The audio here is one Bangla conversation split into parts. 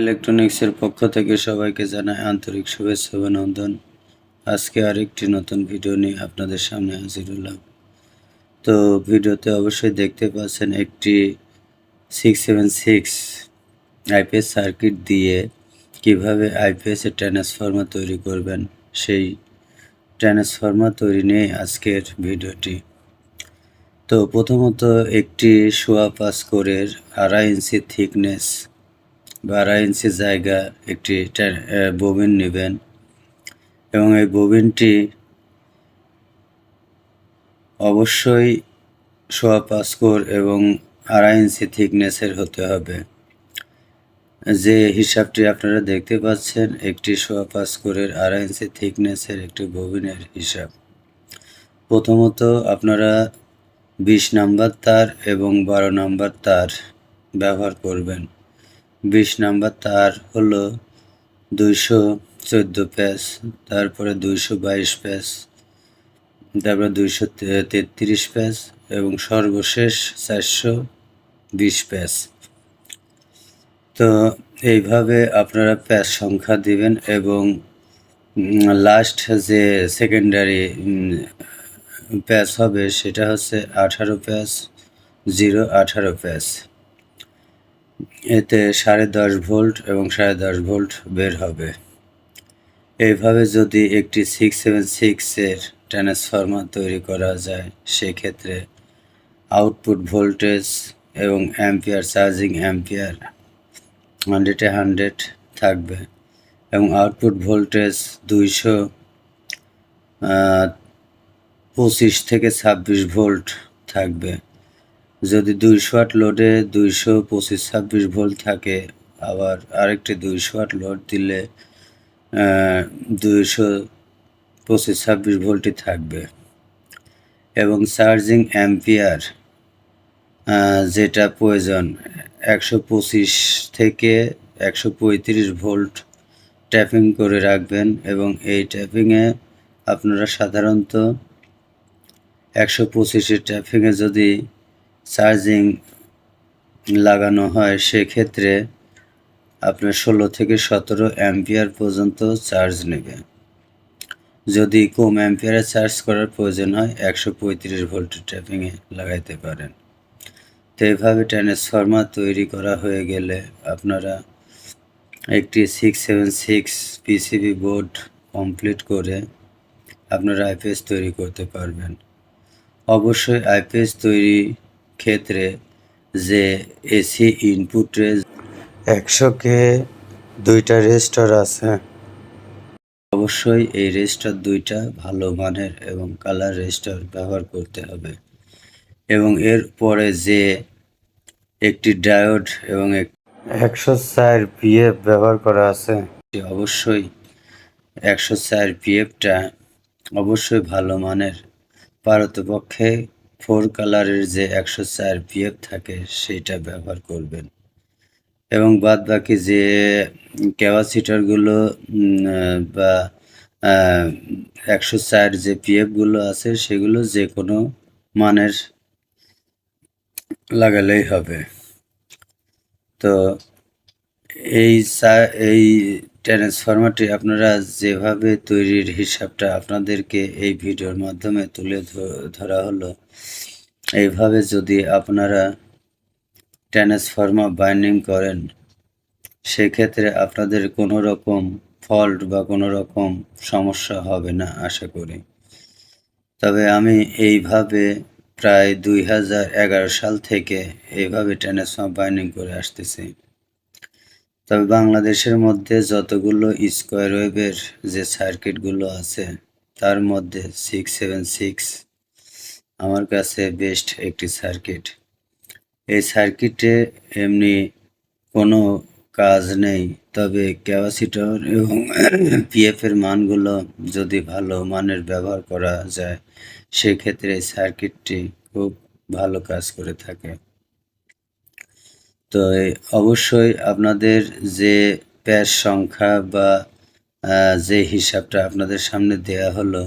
ইলেকট্রনিক্সের পক্ষ থেকে সবাইকে জানাই আন্তরিক শুভেচ্ছা অভিনন্দন। আজকে আরেকটি নতুন ভিডিও নিয়ে আপনাদের সামনে হাজির হলাম। তো ভিডিওতে অবশ্যই দেখতে পাচ্ছেন একটি six seven six IPS circuit দিয়ে কীভাবে আইপিএস এর ট্রান্সফর্মার তৈরি করবেন, সেই ট্রান্সফর্মার তৈরি নিয়ে আজকের ভিডিওটি। তো প্রথমত একটি সোয়া পাস কোরের আড়াই ইঞ্চি থিকনেস বা আড়াই ইঞ্চি জায়গা একটি ববিন নেবেন এবং এই ববিনটি অবশ্যই সোয়া পাঁচ কোর এবং আড়াই ইঞ্চি থিকনেসের হতে হবে। যে হিসাবটি আপনারা দেখতে পাচ্ছেন, একটি সোয়া পাঁচ কোরের আড়াই ইঞ্চি থিকনেসের একটি ববিনের হিসাব। প্রথমত আপনারা বিশ নাম্বার তার এবং বারো নাম্বার তার ব্যবহার করবেন। বিশ নাম্বার, তার হলো দুইশো চোদ্দ প্যাচ, তারপরে দুইশো বাইশ প্যাচ, তারপরে দুইশো তেত্রিশ প্যাচ এবং সর্বশেষ চারশো বিশ প্যাচ। তো এইভাবে আপনারা প্যাচ সংখ্যা দিবেন এবং লাস্ট যে সেকেন্ডারি প্যাচ হবে সেটা হচ্ছে আঠারো প্যাচ, জিরো আঠারো প্যাচ। এতে সাড়ে দশ ভোল্ট এবং সাড়ে দশ ভোল্ট বের হবে। এইভাবে যদি একটি সিক্স সেভেন সিক্সের ট্রান্সফর্মার তৈরি করা যায়, সেক্ষেত্রে আউটপুট ভোল্টেজ এবং অ্যাম্পিয়ার চার্জিং অ্যাম্পিয়ার হান্ড্রেডে হান্ড্রেড থাকবে এবং আউটপুট ভোল্টেজ দুইশো পঁচিশ থেকে ছাব্বিশ ভোল্ট থাকবে। যদি দুইশো আট লোডে দুইশো পঁচিশ ছাব্বিশ ভোল্ট থাকে, আবার আরেকটি দুইশো আট লোড দিলে দুইশো পঁচিশ ছাব্বিশ ভোল্টই থাকবে। এবং চার্জিং অ্যাম্পিয়ার যেটা প্রয়োজন, একশো পঁচিশ থেকে একশো পঁয়ত্রিশ ভোল্ট ট্যাপিং করে রাখবেন। এবং এই ট্যাপিংয়ে আপনারা সাধারণত একশো পঁচিশের ট্যাপিংয়ে যদি চার্জিং লাগানো হয়, সেক্ষেত্রে আপনার ষোলো থেকে সতেরো অ্যাম্পিয়ার পর্যন্ত চার্জ নেবে। যদি কম অ্যাম্পিয়ারে চার্জ করার প্রয়োজন হয়, একশো পঁয়ত্রিশ ভোল্টের ট্যাপিংয়ে লাগাইতে পারেন। তো এইভাবে ট্রান্সফর্মার তৈরি করা হয়ে গেলে আপনারা একটি six seven six PCB board complete করে আপনারা আইপিএস তৈরি করতে পারবেন। অবশ্যই আইপিএস তৈরি ক্ষেত্রে যে এসি ইনপুটে একশো কে দুইটা রেজিস্টার আছে। অবশ্যই এই রেজিস্টার দুইটা ভালো মানের এবং কালার রেজিস্টার ব্যবহার করতে হবে। এবং এর পরে যে একটি ডায়োড এবং একশো চার পিএফ ব্যবহার করা আছে। অবশ্যই একশো চার পিএফটা অবশ্যই ভালো মানের। পারতপক্ষে ফোর কালারের যে একশো চার পিএফ থাকে সেটা ব্যবহার করবেন। এবং বাদ বাকি যে ক্যাপাসিটারগুলো বা একশো চার যে পিএফগুলো আছে, সেগুলো যে কোনো মানের লাগালেই হবে। তো এই এই ট্রান্সফরমারটি আপনারা যেভাবে তৈরির হিসাবটা আপনাদেরকে এই ভিডিওর মাধ্যমে তুলে ধরা হলো, এইভাবে যদি আপনারা ট্রান্সফর্মার বাইন্ডিং করেন, সেক্ষেত্রে আপনাদের কোনো রকম ফল্ট বা কোনো রকম সমস্যা হবে না, আশা করি। তবে আমি এইভাবে প্রায় দুই হাজার এগারো সাল থেকে এইভাবে ট্রান্সফর্মার বাইন্ডিং করে আসতেছি। তবে বাংলাদেশের মধ্যে যতগুলো স্কোয়ার ওয়েবের যে সার্কিটগুলো আছে, তার মধ্যে সিক্স সেভেন সিক্স আমার কাছে বেস্ট একটি সার্কিট। এই সার্কিটে এমনি কোনো কাজ নেই, তবে ক্যাপাসিটর এবং পিএফের মানগুলো যদি ভালো মানের ব্যবহার করা যায়, সেক্ষেত্রে এই সার্কিটটি খুব ভালো কাজ করে থাকে। তো অবশ্যই আপনাদের যে প্যাচ সংখ্যা বা যে হিসাবটা আপনাদের সামনে দেয়া হলো,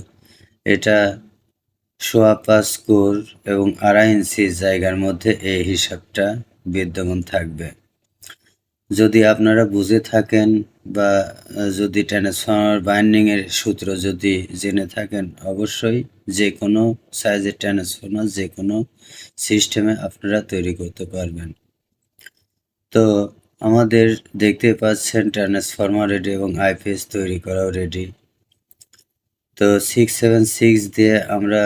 এটা সোয়া পাঁচ এবং আড়াই ইঞ্চি জায়গার মধ্যে এই হিসাবটা বিদ্যমান থাকবে। যদি আপনারা বুঝে থাকেন বা যদি ট্রান্সফর্মার বাইন্ডিংয়ের সূত্র যদি জেনে থাকেন, অবশ্যই যে কোনো সাইজের ট্রান্সফর্মার, যে কোনো সিস্টেমে আপনারা তৈরি করতে পারবেন। তো আমাদের দেখতে পাচ্ছেন ট্রান্সফর্মার রেডি এবং আইপিএস তৈরি করাও রেডি তো সিক্স সেভেন সিক্স দিয়ে আমরা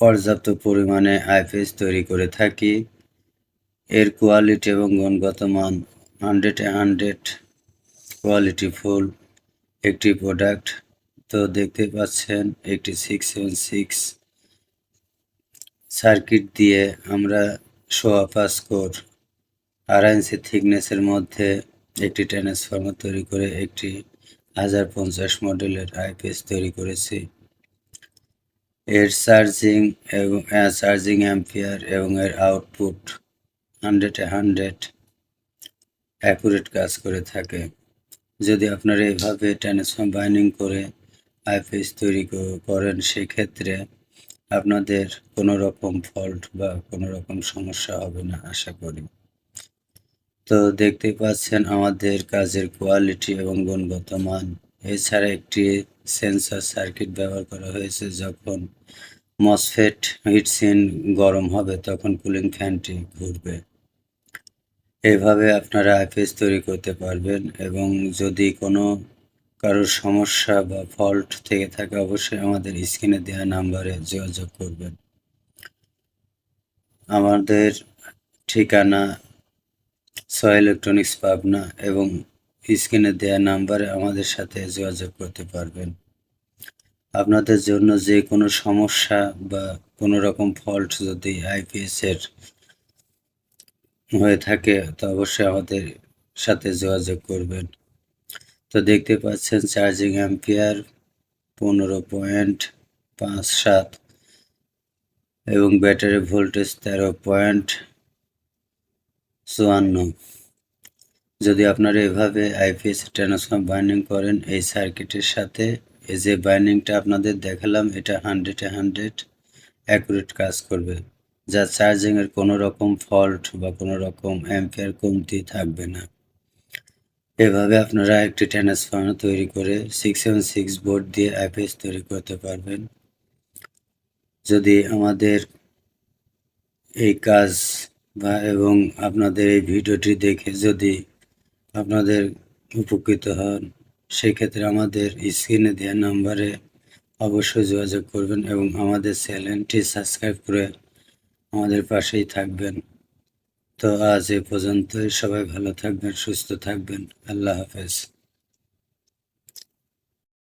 পর্যাপ্ত পরিমাণে আইপিএস তৈরি করে থাকি। এর কোয়ালিটি এবং গুণগত মান হান্ড্রেড হান্ড্রেড কোয়ালিটি ফুল একটি প্রোডাক্ট তো দেখতে পাচ্ছেন একটি সিক্স সেভেন সিক্স সার্কিট দিয়ে আমরা সোয়া পাস কোর আড়াই ইঞ্চি থিকনেসের মধ্যে একটি ট্রান্সফর্মার তৈরি করে একটি হাজার পঞ্চাশ মডেলের আইপিএস তৈরি করেছি। এর চার্জিং এবং চার্জিং অ্যাম্পিয়ার এবং এর আউটপুট হান্ড্রেডে হান্ড্রেড অ্যাকুরেট কাজ করে থাকে। যদি আপনারা এভাবে ট্রান্সফর্ম বাইন্ডিং করে আইপিএস তৈরি করেন, সেক্ষেত্রে আপনাদের কোনো রকম ফল্ট বা কোনো রকম সমস্যা হবে না, আশা করি। তো দেখতে পাচ্ছেন আমাদের কাজের কোয়ালিটি এবং গুণগত মান। এছাড়া একটি সেন্সর সার্কিট ব্যবহার করা হয়েছে যখন মসফেট হিটসিন গরম হবে, তখন কুলিং ফ্যানটি ঘুরবে। এভাবে আপনারা আইপিএস তৈরি করতে পারবেন এবং যদি কোনো কারোর সমস্যা বা ফল্ট থেকে থাকে, অবশ্যই আমাদের স্ক্রিনে দেওয়া নাম্বারে যোগাযোগ করবেন। আমাদের ঠিকানা সয় ইলেকট্রনিক্স পাবনা এবং স্ক্রিনে দেওয়া নাম্বারে আমাদের সাথে যোগাযোগ করতে পারবেন। আপনাদের জন্য যে কোনো সমস্যা বা কোনো রকম ফল্ট যদি আইপিএস এর হয়ে থাকে, তো অবশ্যই আমাদের সাথে যোগাযোগ করবেন। তো দেখতে পাচ্ছেন চার্জিং অ্যাম্পিয়ার পনেরো পয়েন্ট পাঁচ সাত এবং ব্যাটারি ভোল্টেজ তেরো পয়েন্ট চুয়ান্ন। যদি আপনারা এভাবে আইপিএস ট্রান্সফর্ম বাইন্ডিং করেন, এই সার্কিটের সাথে এই যে বাইন্ডিংটা আপনাদের দেখালাম, এটা হান্ড্রেডে হান্ড্রেড অ্যাকুরেট কাজ করবে। যা চার্জিংয়ের কোনো রকম ফল্ট বা কোনো রকম অ্যাম্পিয়ার কমতি থাকবে না। এভাবে আপনারা একটি ট্রান্সফর্মার তৈরি করে সিক্স সেভেন সিক্স বোর্ড দিয়ে আইপিএস তৈরি করতে পারবেন। যদি আমাদের এই কাজ বা এবং আপনাদের এই ভিডিওটি দেখে যদি আপনাদের উপকৃত হন, সেক্ষেত্রে আমাদের স্ক্রিনে দেওয়া নাম্বারে অবশ্যই যোগাযোগ করবেন এবং আমাদের চ্যানেলটি সাবস্ক্রাইব করে আমাদের পাশেই থাকবেন। তো আজ এ পর্যন্তই। সবাই ভালো থাকবেন, সুস্থ থাকবেন। আল্লাহ হাফেজ।